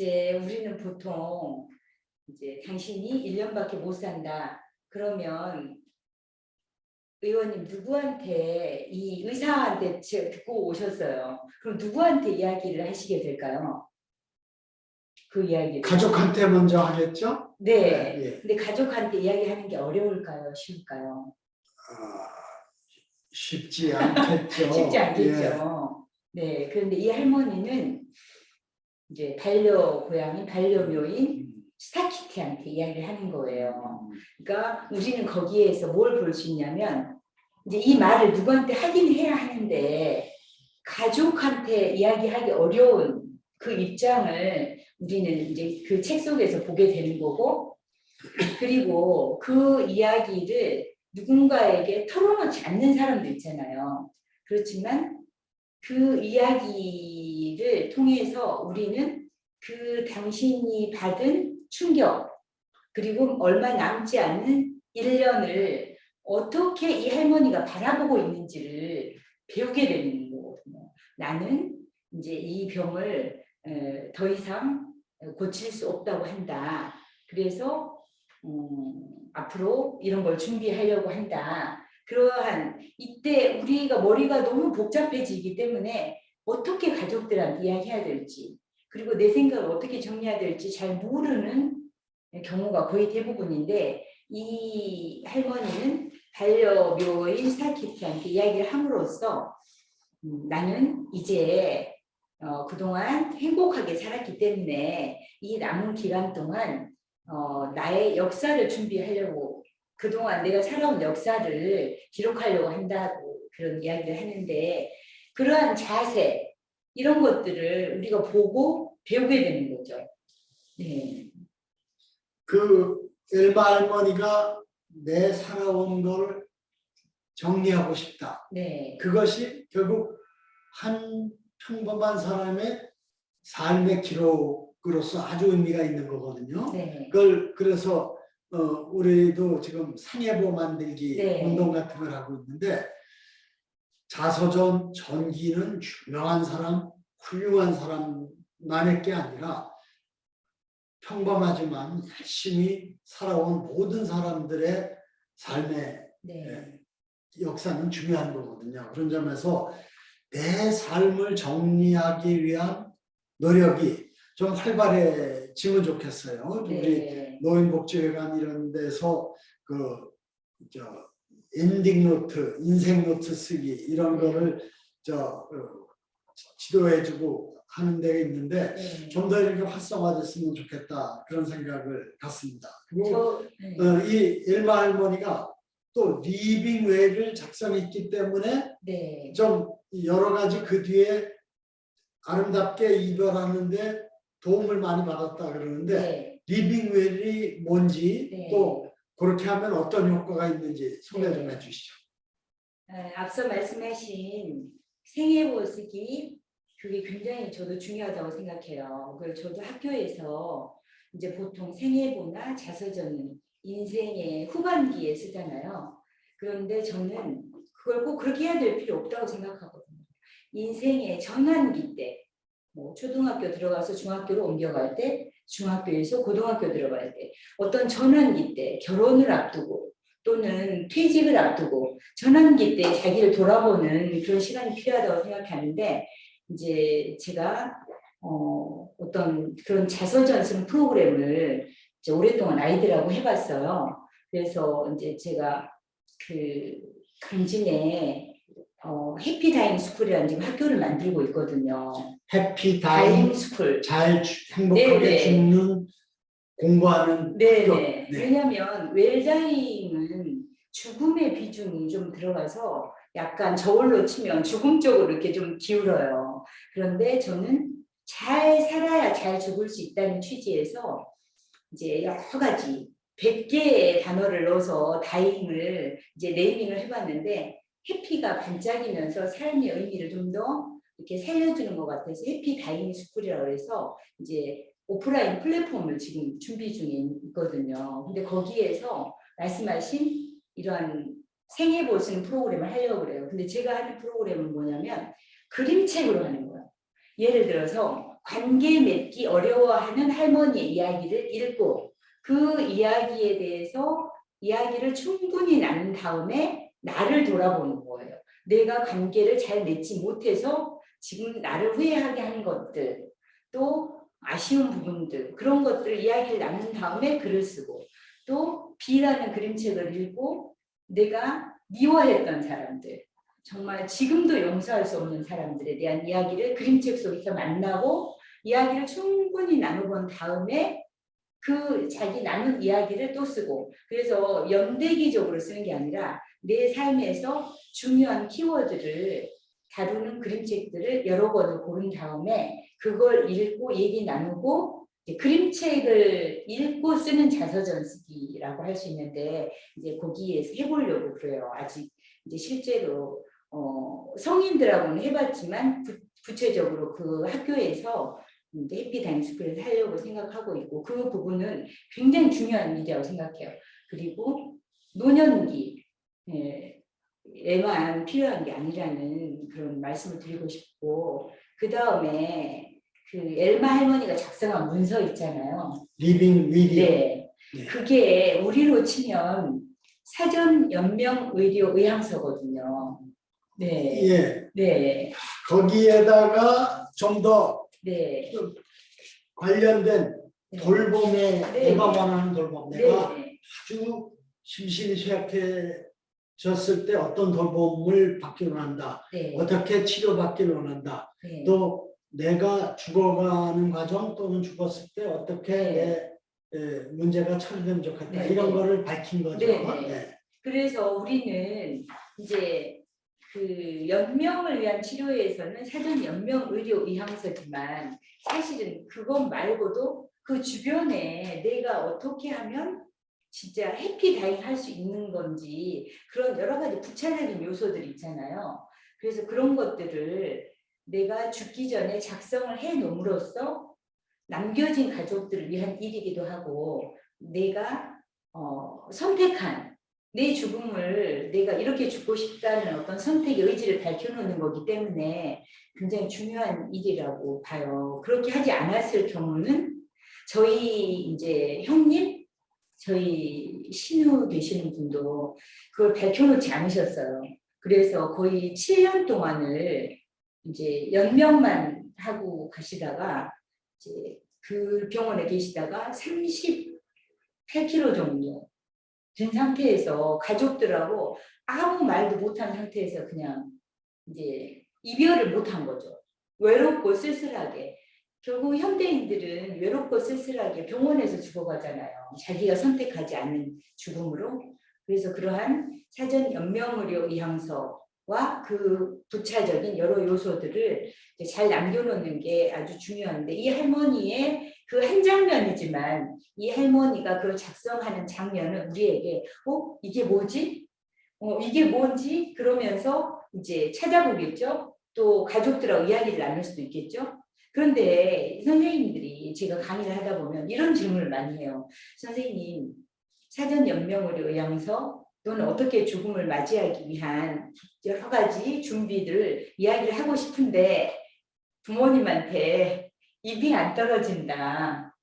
이제 우리는 보통 이제 당신이 1년밖에 못 산다. 그러면 의원님 누구한테 이 의사한테 제- 듣고 오셨어요. 그럼 누구한테 이야기를 하시게 될까요? 그 이야기. 가족한테 먼저 하겠죠? 네. 예. 근데 가족한테 이야기하는 게 어려울까요? 쉬울까요? 아, 쉽지 않겠죠. 쉽지 예. 않겠죠. 네. 그런데 이 할머니는 이제 반려 고양이, 반려묘인 음, 스타키티한테 이야기를 하는 거예요. 음, 그러니까 우리는 거기에서 뭘 볼 수 있냐면 이제 이 말을 누구한테 하긴 해야 하는데 가족한테 이야기하기 어려운 그 입장을 우리는 이제 그 책 속에서 보게 되는 거고 그리고 그 이야기를 누군가에게 털어놓지 않는 사람도 있잖아요. 그렇지만 그 이야기를 통해서 우리는 그 당신이 받은 충격 그리고 얼마 남지 않은 1년을 어떻게 이 할머니가 바라보고 있는지를 배우게 되는 거거든요. 나는 이제 이 병을 에, 더 이상 고칠 수 없다고 한다. 그래서 음, 앞으로 이런 걸 준비하려고 한다. 그러한 이때 우리가 머리가 너무 복잡해지기 때문에 어떻게 가족들한테 이야기해야 될지 그리고 내 생각을 어떻게 정리해야 될지 잘 모르는 경우가 거의 대부분인데 이 할머니는 반려묘인 스타키트한테 이야기를 함으로써 음, 나는 이제 어, 그동안 행복하게 살았기 때문에 이 남은 기간 동안 어, 나의 역사를 준비하려고 그동안 내가 살아온 역사를 기록하려고 한다고 그런 이야기를 하는데 그러한 자세 이런 것들을 우리가 보고 배우게 되는 거죠. 네. 그 엘바 할머니가 내 살아온 걸 정리하고 싶다. 네. 그것이 결국 한 평범한 사람의 삶의 기록으로서 아주 의미가 있는 거거든요. 네. 그걸 그래서 어, 우리도 지금 상해보 만들기 네. 운동 같은 걸 하고 있는데 자서전 전기는 유명한 사람, 훌륭한 사람만의 게 아니라 평범하지만 열심히 살아온 모든 사람들의 삶의 네. 역사는 중요한 거거든요. 그런 점에서 내 삶을 정리하기 위한 노력이 좀 활발해 지면 좋겠어요. 우리 네. 노인복지회관 이런 데서 그 저 엔딩 노트, 인생 노트 쓰기 이런 거를 저 어, 지도해주고 하는 데가 있는데 네. 좀더 이렇게 활성화됐으면 좋겠다 그런 생각을 갖습니다. 그리고 저, 네. 어, 이 일마 할머니가 또 리빙 웨이를 작성했기 때문에 네. 좀 여러 가지 그 뒤에 아름답게 이별하는데 도움을 많이 받았다 그러는데 네. 리빙 웨이 뭔지 네. 또 그렇게 하면 어떤 효과가 있는지 소개 좀 네. 해주시죠. 어, 앞서 말씀하신 생애 보쓰기 그게 굉장히 저도 중요하다고 생각해요. 그리고 저도 학교에서 이제 보통 생애보나 자서전은 인생의 후반기에 쓰잖아요. 그런데 저는 그걸 꼭 그렇게 해야 될 필요 없다고 생각하거든요. 인생의 전환기 때, 뭐 초등학교 들어가서 중학교로 옮겨갈 때, 중학교에서 고등학교 들어갈 때, 어떤 전환기 때, 결혼을 앞두고 또는 퇴직을 앞두고 전환기 때 자기를 돌아보는 그런 시간이 필요하다고 생각하는데 이제 제가 어, 어떤 그런 자서전승 프로그램을 이제 오랫동안 아이들하고 해봤어요. 그래서 이제 제가 그 강진에 어, 해피다잉 스쿨이라는 지금 학교를 만들고 있거든요. 해피 다잉 스쿨. 잘 주- 행복하게 네네. 죽는 공부하는 네네. 학교. 네. 왜냐하면 웰다잉은 죽음의 비중이 좀 들어가서 약간 저울로 치면 죽음 쪽으로 이렇게 좀 기울어요. 그런데 저는 잘 살아야 잘 죽을 수 있다는 취지에서 이제 여러 가지 100개의 단어를 넣어서 다잉을 이제 네이밍을 해봤는데 해피가 반짝이면서 삶의 의미를 좀 더 이렇게 살려주는 것 같아서 해피 다잉 스쿨이라고 해서 이제 오프라인 플랫폼을 지금 준비 중에 있거든요. 근데 거기에서 말씀하신 이러한 생애 보시는 프로그램을 하려고 그래요. 근데 제가 하는 프로그램은 뭐냐면 그림책으로 하는 거예요. 예를 들어서 관계 맺기 어려워하는 할머니의 이야기를 읽고 그 이야기에 대해서 이야기를 충분히 나눈 다음에 나를 돌아보는 거예요. 내가 관계를 잘 맺지 못해서 지금 나를 후회하게 하는 것들, 또 아쉬운 부분들, 그런 것들을 이야기를 나눈 다음에 글을 쓰고, 또 B라는 그림책을 읽고 내가 미워했던 사람들, 정말 지금도 용서할 수 없는 사람들에 대한 이야기를 그림책 속에서 만나고 이야기를 충분히 나눠본 다음에 그 자기 나눈 이야기를 또 쓰고 그래서 연대기적으로 쓰는 게 아니라 내 삶에서 중요한 키워드를 다루는 그림책들을 여러 권을 고른 다음에 그걸 읽고 얘기 나누고 그림책을 읽고 쓰는 자서전 쓰기라고 할 수 있는데 이제 거기에서 해보려고 그래요. 아직 이제 실제로 어, 성인들하고는 해봤지만 구, 구체적으로 그 학교에서 이제 해피 다잉스쿨에서 하려고 생각하고 있고 그 부분은 굉장히 중요한 일이라고 생각해요. 그리고 노년기 예, 에만 필요한 게 아니라는 그런 말씀을 드리고 싶고 그 다음에 그 엘마 할머니가 작성한 문서 있잖아요. 리빙 위디오. 네. 네. 그게 우리로 치면 사전 연명 의료 의향서거든요. 네. 예, 네. 거기에다가 좀더 네. 관련된 네. 돌봄에 네. 내가 원하는 돌봄, 내가 네. 아주 심신이 쇠약해 졌을 때 어떤 돌봄을 받기를 원한다. 네. 어떻게 치료받기를 원한다. 네. 또 내가 죽어가는 과정 또는 죽었을 때 어떻게 네. 내 에, 문제가 처리되면 좋겠다. 네, 이런 네. 거를 밝힌 거죠. 네, 네. 네. 그래서 우리는 이제 그 연명을 위한 치료에서는 사전 연명 의료 의향서지만 사실은 그것 말고도 그 주변에 내가 어떻게 하면 진짜 해피 다잉 할 수 있는 건지 그런 여러 가지 부차적인 요소들이 있잖아요. 그래서 그런 것들을 내가 죽기 전에 작성을 해 놓음으로써 남겨진 가족들을 위한 일이기도 하고 내가 어, 선택한 내 죽음을 내가 이렇게 죽고 싶다는 어떤 선택의 의지를 밝혀놓는 거기 때문에 굉장히 중요한 일이라고 봐요. 그렇게 하지 않았을 경우는 저희 이제 형님, 저희 신우 되시는 분도 그걸 밝혀놓지 않으셨어요. 그래서 거의 7년 동안을 이제 연명만 하고 가시다가 이제 그 병원에 계시다가 38kg 정도 된 상태에서 가족들하고 아무 말도 못한 상태에서 그냥 이제 이별을 못한 거죠. 외롭고 쓸쓸하게. 결국 현대인들은 외롭고 쓸쓸하게 병원에서 죽어가잖아요. 자기가 선택하지 않는 죽음으로. 그래서 그러한 사전 연명의료 의향서와 그 부차적인 여러 요소들을 잘 남겨놓는 게 아주 중요한데 이 할머니의 그 한 장면이지만 이 할머니가 그걸 작성하는 장면은 우리에게 어 이게 뭐지? 어 이게 뭔지 그러면서 이제 찾아보겠죠. 또 가족들하고 이야기를 나눌 수도 있겠죠. 그런데 선생님들이 제가 강의를 하다 보면 이런 질문을 많이 해요. 선생님 사전 연명의료 의향서 또는 어떻게 죽음을 맞이하기 위한 여러 가지 준비들을 이야기를 하고 싶은데 부모님한테 입이 안 떨어진다.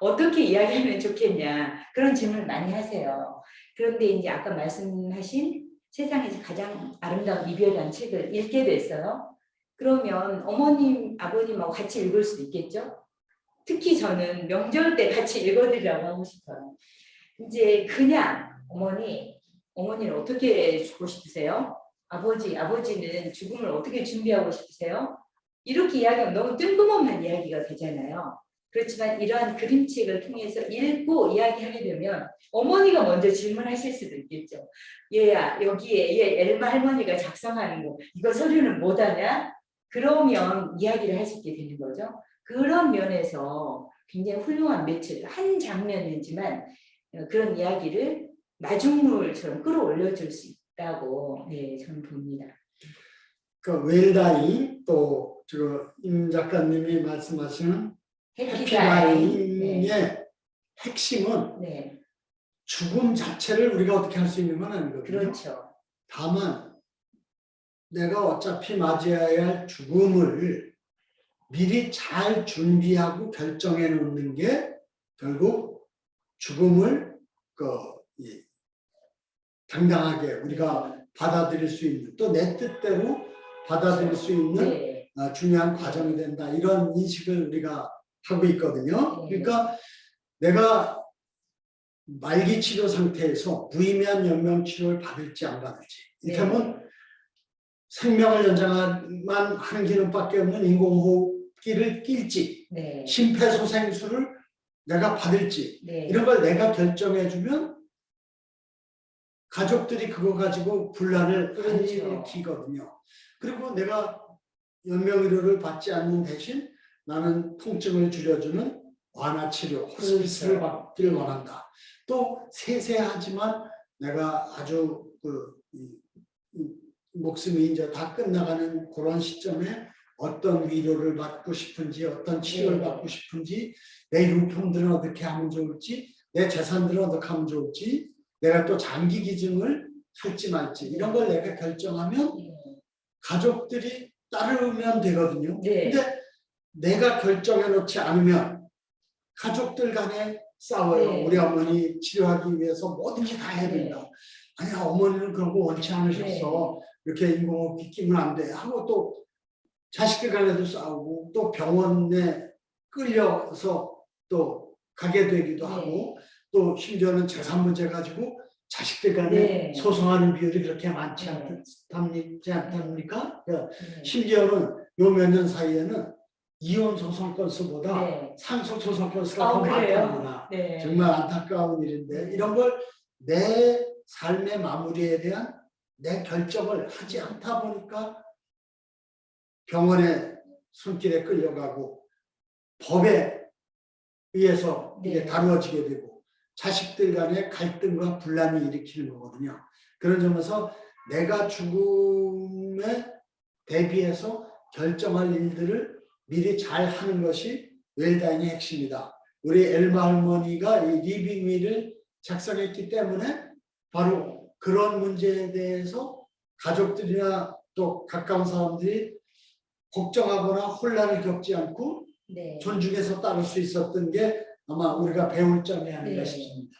어떻게 이야기하면 좋겠냐. 그런 질문을 많이 하세요. 그런데 이제 아까 말씀하신 세상에서 가장 아름다운 이별이라는 책을 읽게 됐어요. 그러면 어머님, 아버님하고 같이 읽을 수도 있겠죠? 특히 저는 명절 때 같이 읽어드리라고 하고 싶어요. 이제 그냥 어머니, 어머니는 어떻게 죽고 싶으세요? 아버지, 아버지는 죽음을 어떻게 준비하고 싶으세요? 이렇게 이야기하면 너무 뜬금없는 이야기가 되잖아요. 그렇지만 이러한 그림책을 통해서 읽고 이야기하게 되면 어머니가 먼저 질문하실 수도 있겠죠. 얘야 여기에 얘 엘마 할머니가 작성하는 거 이거 서류는 못하냐? 그러면 이야기를 할 수 있게 되는 거죠. 그런 면에서 굉장히 훌륭한 매체 한 장면이지만 어, 그런 이야기를 마중물처럼 끌어올려 줄 수 있다고 네, 저는 봅니다. 그 웰다잉 또저임 작가님이 말씀하시는 해피다잉. 네. 해피다잉의 핵심은 네, 죽음 자체를 우리가 어떻게 할 수 있는 건 아니거든요. 그렇죠. 다만 내가 어차피 맞이해야 할 죽음을 미리 잘 준비하고 결정해 놓는 게 결국 죽음을 그 이, 당당하게 우리가 받아들일 수 있는 또 내 뜻대로 받아들일 수 있는 네. 아, 중요한 과정이 된다 이런 인식을 우리가 하고 있거든요. 네. 그러니까 내가 말기 치료 상태에서 무의미한 연명 치료를 받을지 안 받을지 네. 이를테면 생명을 연장만 하는 기능밖에 없는 인공호흡기를 낄지 네. 심폐소생술을 내가 받을지 네. 이런 걸 내가 결정해주면 가족들이 그거 가지고 분란을 그렇죠. 안 일으키거든요. 그리고 내가 연명의료를 받지 않는 대신 나는 통증을 줄여주는 완화 치료, 호스피스를 그렇죠. 받기를 원한다. 또 세세하지만 내가 아주 그 목숨이 이제 다 끝나가는 그런 시점에 어떤 위로를 받고 싶은지, 어떤 치료를 네. 받고 싶은지, 내 유품들은 어떻게 하면 좋을지, 내 재산들은 어떻게 하면 좋을지, 내가 또 장기 기증을 할지 말지 이런 걸 내가 결정하면 가족들이 따르면 되거든요. 네. 근데 내가 결정해 놓지 않으면 가족들 간에 싸워요. 네. 우리 어머니 치료하기 위해서 뭐든지 다 해야 된다. 아니야 어머니는 그런 거 원치 않으셨어. 이렇게 인공호흡기 끼면 안 돼. 하고 또 자식들 간에도 싸우고 또 병원에 끌려서 또 가게 되기도 네. 하고 또 심지어는 재산 문제 가지고 자식들 간에 네. 소송하는 비율이 그렇게 많지 네. 않답니까? 않답니까? 그 네. 심지어는 요 몇 년 사이에는 이혼 소송 건수보다 네. 상속 소송 건수가 아, 더 그래요? 많답니다. 네. 정말 안타까운 일인데 네. 이런 걸 내 삶의 마무리에 대한 내 결정을 하지 않다 보니까 병원에 손길에 끌려가고 법에 의해서 이게 네. 다루어지게 되고 자식들 간의 갈등과 분란이 일으키는 거거든요. 그런 점에서 내가 죽음에 대비해서 결정할 일들을 미리 잘 하는 것이 웰다인의 핵심이다. 우리 엘마 할머니가 이 리빙 윌을 작성했기 때문에 바로 그런 문제에 대해서 가족들이나 또 가까운 사람들이 걱정하거나 혼란을 겪지 않고 네. 존중해서 따를 수 있었던 게 아마 우리가 배울 점이 아닌가 네. 싶습니다.